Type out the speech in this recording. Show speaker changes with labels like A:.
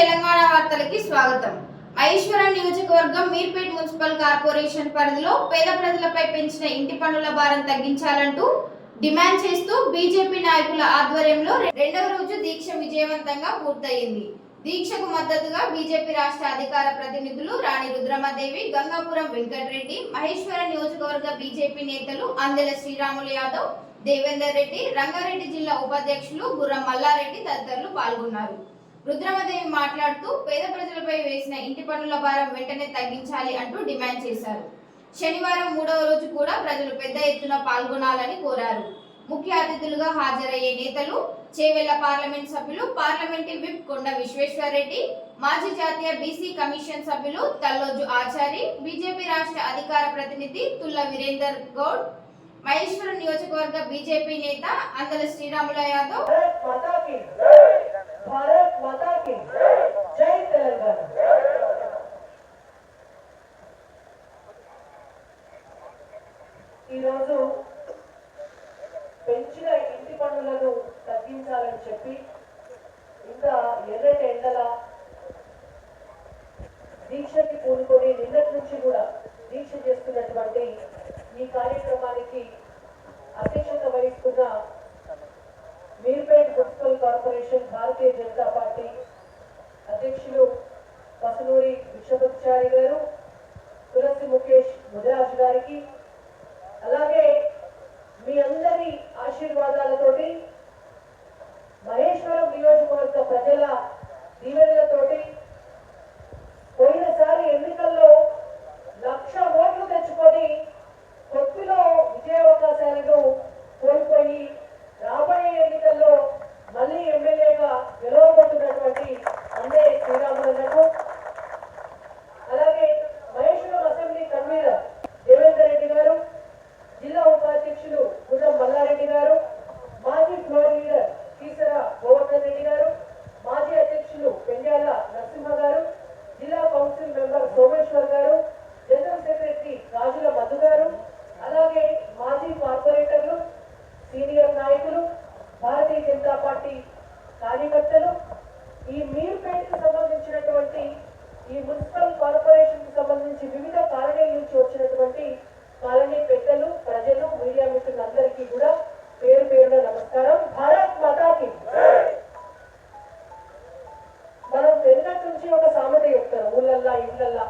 A: తెలంగాణ వార్తలకి స్వాగతం. ఐశ్వరం నియోజకవర్గం Meerpet municipal corporation పరిధిలో పేద ప్రజలపై పెంచిన ఇంటి పన్నుల భారం తగ్గించాలంటూ డిమాండ్ చేస్తూ బీజేపీ నాయకుల ఆధ్వర్యంలో రెండవ రోజు దీక్ష విజయవంతంగా పూర్తయింది. దీక్షకు మద్దతుగా బీజేపీ రాష్ట్ర అధికార ప్రతినిధులు రాణి రుద్రమదేవి గంగాపురం వెంకటరెడ్డి మహేశ్వరం నియోజకవర్గ బీజేపీ నేతలు అందెల శ్రీరాములు యాదవ్ దేవేందర్ రెడ్డి రంగారెడ్డి జిల్లా ఉపాధ్యక్షులు గుర్రం మల్లారెడ్డి తదితరులు పాల్గొన్నారు. రుద్రమదేవి మాట్లాడుతూ పేద ప్రజలపై వేసిన ఇంటి పన్నుల భారం వెంటనే తగ్గించాలి అంటూ డిమాండ్ చేశారు. శనివారం మూడవ రోజు కూడా ప్రజలు పెద్ద ఎత్తున పాల్గొనాలని కోరారు. ముఖ్య అతిథులుగా హాజరయ్యే నేతలు చేవెళ్ళ పార్లమెంట్ సభ్యులు పార్లమెంటరీ విప్ కొండ విశ్వేశ్వరరెడ్డి మాజీ జాతీయ బీసీ కమిషన్ సభ్యులు తల్లోజు ఆచారి బీజేపీ రాష్ట్ర అధికార ప్రతినిధి తుల్ల వీరేందర్ గౌడ్ మహేశ్వరం నియోజకవర్గ బీజేపీ నేత అందల శ్రీరాముల యాదవ్.
B: భారత్ మాతాకి జై తెలంగాణ ఈరోజు పెంచిన ఇంటి పనులను తగ్గించాలని చెప్పి ఇంకా ఎర్రటి ఎండల దీక్షకి పూనుకొని నిన్నటి నుంచి కూడా దీక్ష చేస్తున్నటువంటి ఈ కార్యక్రమానికి అధ్యక్షత వహిస్తున్న municipal corporation Bharatiya Janata party అధ్యక్షులు పసునూరి విశ్వభక్చారి గారు తులసి ముఖేష్ ముదిరాజు గారికి అలాగే మీ అందరి ఆశీర్వాదాలతోటి మహేశ్వరం నియోజకవర్గ ప్రజల ಇದ್ದಲ್ಲ